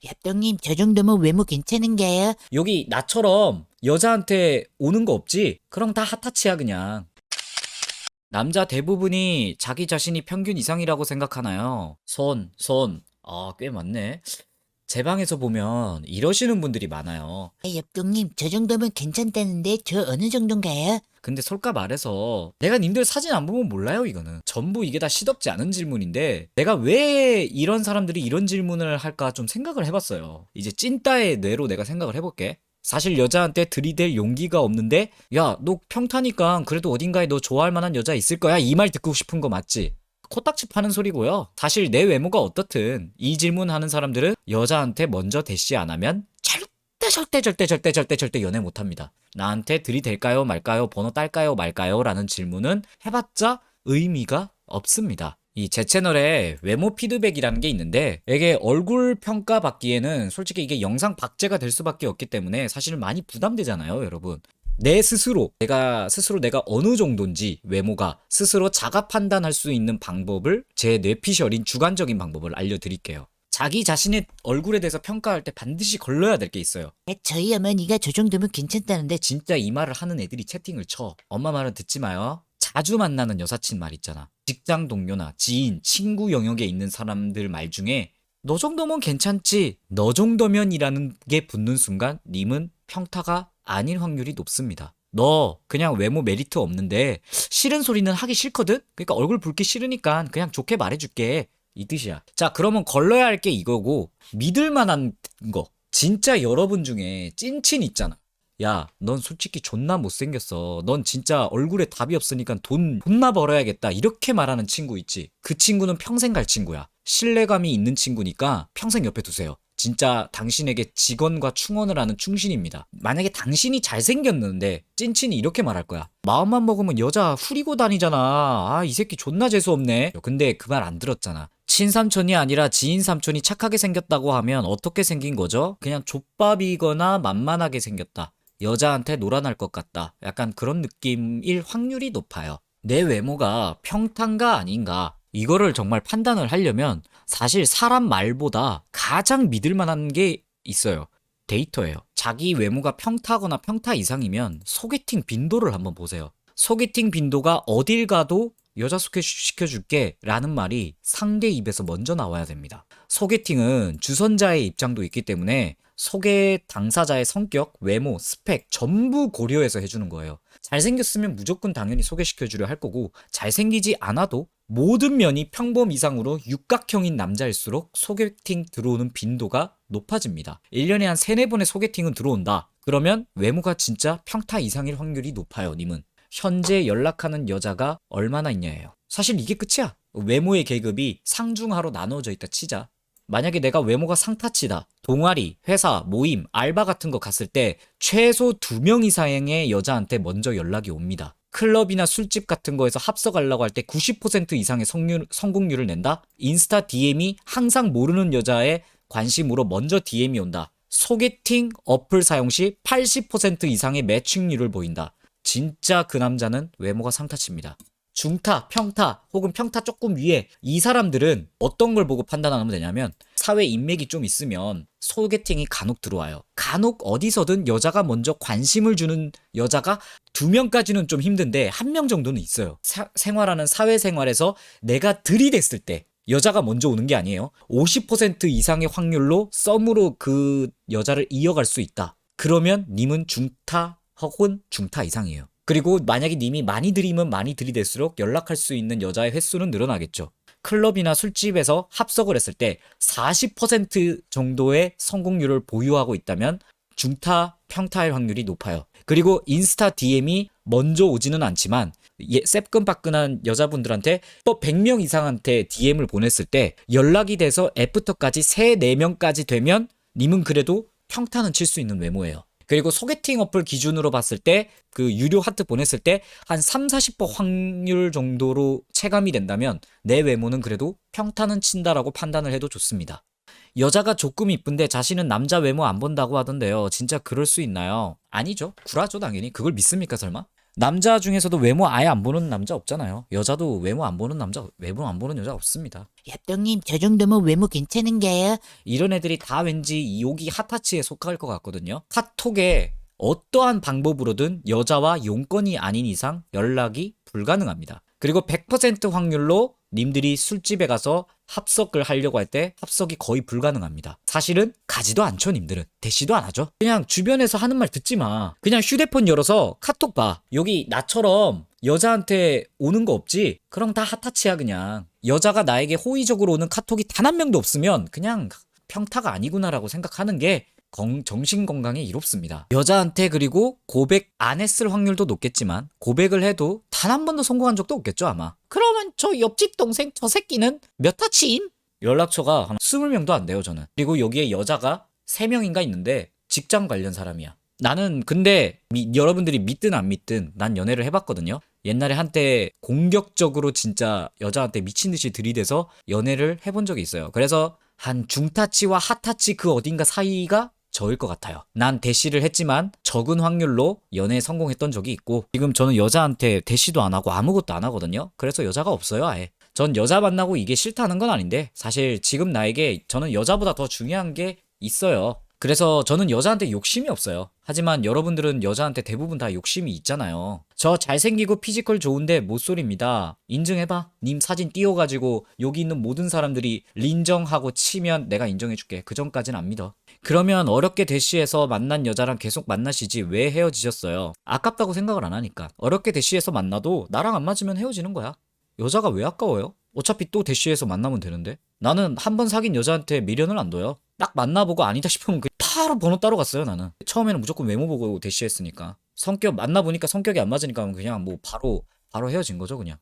얍동님, 저 정도면 외모 괜찮은가요? 여기 나처럼 여자한테 오는 거 없지? 그럼 다 핫타치야 그냥. 남자 대부분이 자기 자신이 평균 이상이라고 생각하나요? 손, 손. 아, 꽤 많네. 제 방에서 보면 이러시는 분들이 많아요. 아, 얍동님, 저 정도면 괜찮다는데 저 어느 정도인가요? 근데 솔까 말해서 내가 님들 사진 안 보면 몰라요 이거는. 전부 이게 다 시덥지 않은 질문인데 내가 왜 이런 사람들이 이런 질문을 할까 좀 생각을 해봤어요. 이제 찐따의 뇌로 내가 생각을 해볼게. 사실 여자한테 들이댈 용기가 없는데 야 너 평타니까 그래도 어딘가에 너 좋아할 만한 여자 있을 거야? 이 말 듣고 싶은 거 맞지? 코딱지 파는 소리고요. 사실 내 외모가 어떻든 이 질문하는 사람들은 여자한테 먼저 대시 안 하면 절대 절대 절대 절대 절대 절대 연애 못합니다. 나한테 들이댈까요 말까요 번호 딸까요 말까요 라는 질문은 해봤자 의미가 없습니다. 이 제 채널에 외모 피드백이라는 게 있는데 이게 얼굴 평가 받기에는 솔직히 이게 영상 박제가 될 수밖에 없기 때문에 사실 많이 부담되잖아요 여러분. 내 스스로 내가 스스로 내가 어느 정도인지 외모가 스스로 자가 판단할 수 있는 방법을 제 뇌피셜인 주관적인 방법을 알려드릴게요. 자기 자신의 얼굴에 대해서 평가할 때 반드시 걸러야 될 게 있어요. 아, 저희 어머니가 저 정도면 괜찮다는데 진짜 이 말을 하는 애들이 채팅을 쳐. 엄마 말은 듣지 마요. 자주 만나는 여사친 말 있잖아. 직장 동료나 지인, 친구 영역에 있는 사람들 말 중에 너 정도면 괜찮지. 너 정도면이라는 게 붙는 순간 님은 평타가 아닐 확률이 높습니다. 너 그냥 외모 메리트 없는데 싫은 소리는 하기 싫거든? 그러니까 얼굴 붉기 싫으니까 그냥 좋게 말해줄게. 이 뜻이야. 자, 그러면 걸러야 할 게 이거고 믿을 만한 거. 진짜 여러분 중에 찐친 있잖아. 야, 넌 솔직히 존나 못생겼어. 넌 진짜 얼굴에 답이 없으니까 돈 존나 벌어야겠다. 이렇게 말하는 친구 있지. 그 친구는 평생 갈 친구야. 신뢰감이 있는 친구니까 평생 옆에 두세요. 진짜 당신에게 직원과 충원을 하는 충신입니다. 만약에 당신이 잘생겼는데 찐친이 이렇게 말할 거야. 마음만 먹으면 여자 후리고 다니잖아. 아, 이 새끼 존나 재수없네. 근데 그 말 안 들었잖아. 친삼촌이 아니라 지인 삼촌이 착하게 생겼다고 하면 어떻게 생긴 거죠? 그냥 족밥이거나 만만하게 생겼다. 여자한테 놀아날 것 같다. 약간 그런 느낌일 확률이 높아요. 내 외모가 평탄가 아닌가. 이거를 정말 판단을 하려면 사실 사람 말보다 가장 믿을 만한 게 있어요. 데이터예요. 자기 외모가 평타거나 평타 이상이면 소개팅 빈도를 한번 보세요. 소개팅 빈도가 어딜 가도 여자 소개시켜줄게 라는 말이 상대 입에서 먼저 나와야 됩니다. 소개팅은 주선자의 입장도 있기 때문에 소개 당사자의 성격, 외모, 스펙 전부 고려해서 해주는 거예요. 잘생겼으면 무조건 당연히 소개시켜주려 할 거고 잘생기지 않아도 모든 면이 평범 이상으로 육각형인 남자일수록 소개팅 들어오는 빈도가 높아집니다. 1년에 한 3, 4번의 소개팅은 들어온다. 그러면 외모가 진짜 평타 이상일 확률이 높아요, 님은. 현재 연락하는 여자가 얼마나 있냐예요. 사실 이게 끝이야. 외모의 계급이 상중하로 나눠져 있다 치자. 만약에 내가 외모가 상타치다. 동아리, 회사, 모임, 알바 같은 거 갔을 때 최소 두 명 이상의 여자한테 먼저 연락이 옵니다. 클럽이나 술집 같은 거에서 합석하려고 할 때 90% 이상의 성률, 성공률을 낸다? 인스타 DM이 항상 모르는 여자의 관심으로 먼저 DM이 온다. 소개팅 어플 사용 시 80% 이상의 매칭률을 보인다. 진짜 그 남자는 외모가 상타치입니다. 중타, 평타, 혹은 평타 조금 위에 이 사람들은 어떤 걸 보고 판단하면 되냐면 사회 인맥이 좀 있으면 소개팅이 간혹 들어와요. 간혹 어디서든 여자가 먼저 관심을 주는 여자가 두 명까지는 좀 힘든데 한 명 정도는 있어요. 사- 생활하는 사회생활에서 내가 들이댔을 때 여자가 먼저 오는 게 아니에요. 50% 이상의 확률로 썸으로 그 여자를 이어갈 수 있다. 그러면 님은 중타 혹은 중타 이상이에요. 그리고 만약에 님이 많이 들이면 많이 들이댈수록 연락할 수 있는 여자의 횟수는 늘어나겠죠. 클럽이나 술집에서 합석을 했을 때 40% 정도의 성공률을 보유하고 있다면 중타, 평타일 확률이 높아요. 그리고 인스타 DM이 먼저 오지는 않지만 예, 새끈바끈한 여자분들한테 또 100명 이상한테 DM을 보냈을 때 연락이 돼서 애프터까지 3, 4명까지 되면 님은 그래도 평타는 칠 수 있는 외모예요. 그리고 소개팅 어플 기준으로 봤을 때 그 유료 하트 보냈을 때 한 3, 40% 확률 정도로 체감이 된다면 내 외모는 그래도 평타는 친다라고 판단을 해도 좋습니다. 여자가 조금 이쁜데 자신은 남자 외모 안 본다고 하던데요. 진짜 그럴 수 있나요? 아니죠. 구라죠, 당연히. 그걸 믿습니까, 설마? 남자 중에서도 외모 아예 안 보는 남자 없잖아요. 여자도 외모 안 보는 남자, 외모 안 보는 여자 없습니다. 얍동님 저 정도면 외모 괜찮은가요? 이런 애들이 다 왠지 여기 핫타치에 속할 것 같거든요. 카톡에 어떠한 방법으로든 여자와 용건이 아닌 이상 연락이 불가능합니다. 그리고 100% 확률로 님들이 술집에 가서 합석을 하려고 할 때 합석이 거의 불가능합니다. 사실은 가지도 않죠, 님들은. 대시도 안 하죠. 그냥 주변에서 하는 말 듣지 마. 그냥 휴대폰 열어서 카톡 봐. 여기 나처럼 여자한테 오는 거 없지? 그럼 다 핫타치야, 그냥. 여자가 나에게 호의적으로 오는 카톡이 단 한 명도 없으면 그냥 평타가 아니구나라고 생각하는 게 건- 정신 건강에 이롭습니다. 여자한테 그리고 고백 안 했을 확률도 높겠지만 고백을 해도 단 한 번도 성공한 적도 없겠죠 아마. 그러면 저 옆집 동생 저 새끼는 몇 타치임? 연락처가 한 20명도 안 돼요 저는. 그리고 여기에 여자가 3명인가 있는데 직장 관련 사람이야. 나는 근데 미- 여러분들이 믿든 안 믿든 난 연애를 해봤거든요. 옛날에 한때 공격적으로 진짜 여자한테 미친 듯이 들이대서 연애를 해본 적이 있어요. 그래서 한 중타치와 하타치 그 어딘가 사이가 저일 것 같아요. 난 대시를 했지만 적은 확률로 연애에 성공했던 적이 있고 지금 저는 여자한테 대시도 안 하고 아무것도 안 하거든요. 그래서 여자가 없어요, 아예. 전 여자 만나고 이게 싫다는 건 아닌데 사실 지금 나에게 저는 여자보다 더 중요한 게 있어요. 그래서 저는 여자한테 욕심이 없어요. 하지만 여러분들은 여자한테 대부분 다 욕심이 있잖아요. 저 잘생기고 피지컬 좋은데 못소리입니다. 인증해봐. 님 사진 띄워가지고 여기 있는 모든 사람들이 린정하고 치면 내가 인정해줄게. 그 전까진 안 믿어. 그러면 어렵게 대시해서 만난 여자랑 계속 만나시지 왜 헤어지셨어요? 아깝다고 생각을 안 하니까. 어렵게 대시해서 만나도 나랑 안 맞으면 헤어지는 거야. 여자가 왜 아까워요? 어차피 또 대시해서 만나면 되는데. 나는 한 번 사귄 여자한테 미련을 안 둬요. 딱 만나보고 아니다 싶으면 그 바로 번호 따로 갔어요 나는. 처음에는 무조건 외모 보고 대시했으니까. 성격 만나 보니까 성격이 안 맞으니까 그냥 뭐 바로 바로 헤어진 거죠 그냥.